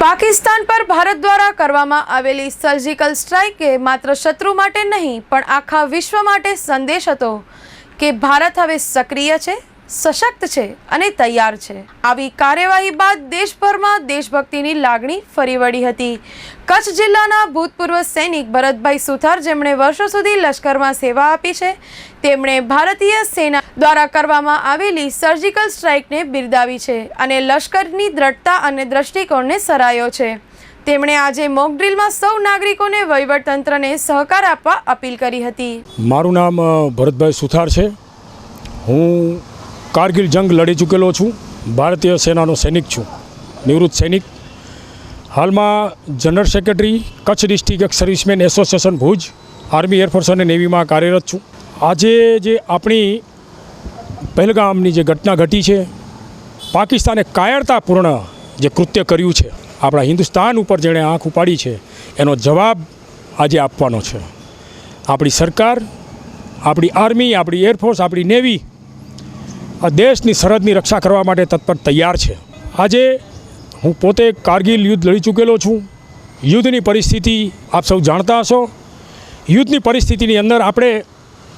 પાકિસ્તાન પર ભારત દ્વારા કરવામાં આવેલી સર્જિકલ સ્ટ્રાઇકે માત્ર શત્રુ માટે નહીં, પણ આખા વિશ્વ માટે સંદેશ હતો કે ભારત હવે સક્રિય છે, સશક્ત છે અને તૈયાર છે. આવી કાર્યવાહી બાદ દેશભરમાં દેશભક્તિની લાગણી ફરી વળી હતી. કચ્છ જિલ્લાના ભૂતપૂર્વ સૈનિક ભરતભાઈ સુથાર, જેમણે વર્ષો સુધી લશ્કરમાં સેવા આપી છે, તેમણે ભારતીય સેના દ્વારા કરવામાં આવેલી સર્જિકલ સ્ટ્રાઇકને બિરદાવી છે અને લશ્કરની દ્રઢતા અને દ્રષ્ટિકોણને સરાયો છે. તેમણે આજે મોકડ્રીલમાં સૌ નાગરિકોને વહીવટતંત્રને સહકાર આપવા અપીલ કરી હતી. મારું નામ ભરતભાઈ સુથાર છે. હું કારગિલ જંગ લડી ચૂકેલો છું. ભારતીય સેનાનો સૈનિક છું. નિવૃત્ત સૈનિક. હાલમાં general secretary, Kutch district serviceman association Bhuj, army air force અને નેવીમાં કાર્યરત છું. આજે જે આપણી પહેલગામની જે ઘટના ઘટી છે, પાકિસ્તાને કાયરતાપૂર્ણ જે કૃત્ય કર્યું છે, આપણા હિન્દુસ્તાન ઉપર જેણે આંખ ઉપાડી છે, એનો જવાબ આજે આપવાનો છે. આપણી સરકાર, આપણી આર્મી, આપણી એરફોર્સ, આપણી નેવી આ દેશની સરહદની રક્ષા કરવા માટે તત્પર તૈયાર છે. આજે હું પોતે કારગિલ યુદ્ધ લડી ચૂકેલો છું. યુદ્ધની પરિસ્થિતિ આપ સૌ જાણતા હશો. યુદ્ધની પરિસ્થિતિની અંદર આપણે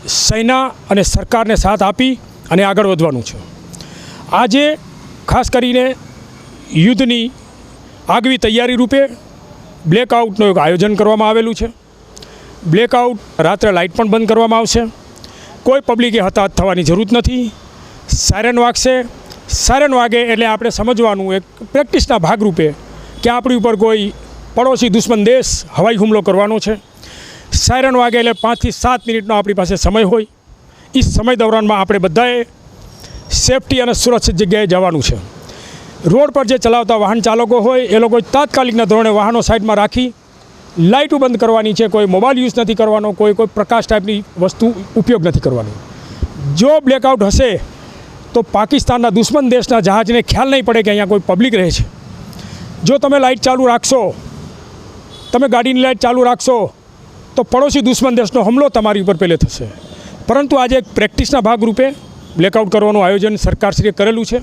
સેના અને સરકારને સાથ આપી અને આગળ વધવાનું છે. આજે ખાસ કરીને યુદ્ધની આગવી તૈયારી રૂપે બ્લેકઆઉટનું એક આયોજન કરવામાં આવેલું છે. બ્લેકઆઉટ રાત્રે લાઇટ પણ બંધ કરવામાં આવશે. કોઈ પબ્લિકે હતાહત થવાની જરૂર નથી. સાયરન વાગશે. સાયરન વાગે એટલે આપણે સમજવાનું એક પ્રેક્ટિસના ભાગરૂપે કે આપણી ઉપર કોઈ પડોશી દુશ્મન દેશ હવાઈ હુમલો કરવાનો છે. સાયરન વાગે એટલે પાંચથી સાત મિનિટનો આપણી પાસે સમય હોય. એ સમય દૌરાનમાં આપણે બધાએ સેફટી અને સુરક્ષિત જગ્યાએ જવાનું છે. રોડ પર જે ચલાવતા વાહન ચાલકો હોય, એ લોકો તાત્કાલિકના ધોરણે વાહનો સાઈડમાં રાખી લાઇટો બંધ કરવાની છે, કોઈ મોબાઈલ યુઝ નથી કરવાનો, કોઈ કોઈ પ્રકાશ ટાઈપની વસ્તુ ઉપયોગ નથી કરવાનો. જો બ્લેકઆઉટ હશે, તો પાકિસ્તાનના દુશ્મન દેશના જહાજને ખ્યાલ નહીં પડે કે અહીંયા કોઈ પબ્લિક રહે છે. જો તમે લાઇટ ચાલુ રાખશો, તમે ગાડીની લાઇટ ચાલુ રાખશો, તો પડોશી દુશ્મન દેશનો હુમલો તમારી ઉપર પહેલે થશે. પરંતુ આજે એક પ્રેક્ટિસના ભાગરૂપે બ્લેકઆઉટ કરવાનું આયોજન સરકારશ્રીએ કરેલું છે.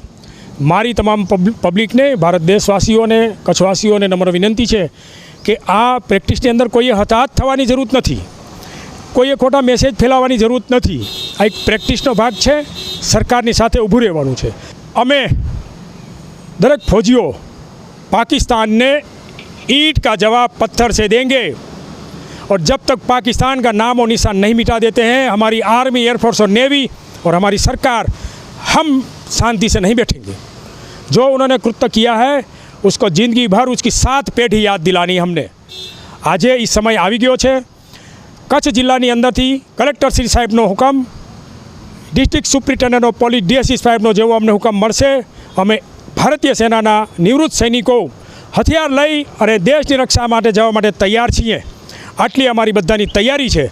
મારી તમામ પબ્લિકને, ભારત દેશવાસીઓને, કચ્છવાસીઓને નમ્ર વિનંતી છે કે આ પ્રેક્ટિસની અંદર કોઈએ હતાહત થવાની જરૂર નથી. કોઈએ ખોટા મેસેજ ફેલાવવાની જરૂર નથી. આ એક પ્રેક્ટિસનો ભાગ છે. સરકારની સાથે ઊભું રહેવાનું છે. અમે દરેક ફોજીઓ પાકિસ્તાનને ઈટ કા જવાબ પથ્થર સે દેંગે. और जब तक पाकिस्तान का नाम और निशान नहीं मिटा देते हैं हमारी आर्मी एयरफोर्स और नेवी और हमारी सरकार हम शांति से नहीं बैठेंगे जो उन्होंने कृत्य किया है उसको ज़िंदगी भर उसकी सात પેઢી યાદ દિલાની અમને આજે એ સમય આવી ગયો છે કચ્છ જિલ્લાની અંદરથી કલેક્ટર શ્રી સાહેબનો હુકમ district superintendent of police DSC સાહેબનો જેવો અમને હુકમ મળશે અમે ભારતીય સેનાના નિવૃત્ત સૈનિકો હથિયાર લઈ અને દેશની રક્ષા માટે જવા માટે તૈયાર છીએ આટલી અમારી બધાની તૈયારી છે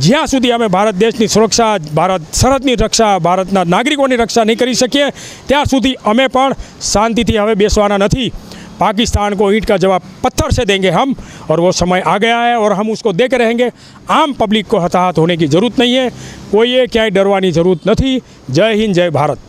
જ્યાં સુધી અમે ભારત દેશની સુરક્ષા ભારત સરહદની રક્ષા ભારતના નાગરિકોની રક્ષા નહીં કરી શકીએ ત્યાં સુધી અમે પણ શાંતિથી હવે બેસવાના નથી पाकिस्तान को ईंट का जवाब पत्थर से देंगे हम और वो समय आ गया है और हम उसको देके रहेंगे आम पब्लिक को हताहत होने की ज़रूरत नहीं है कोई ये क्या डरवानी ज़रूरत नहीं जय हिंद जय भारत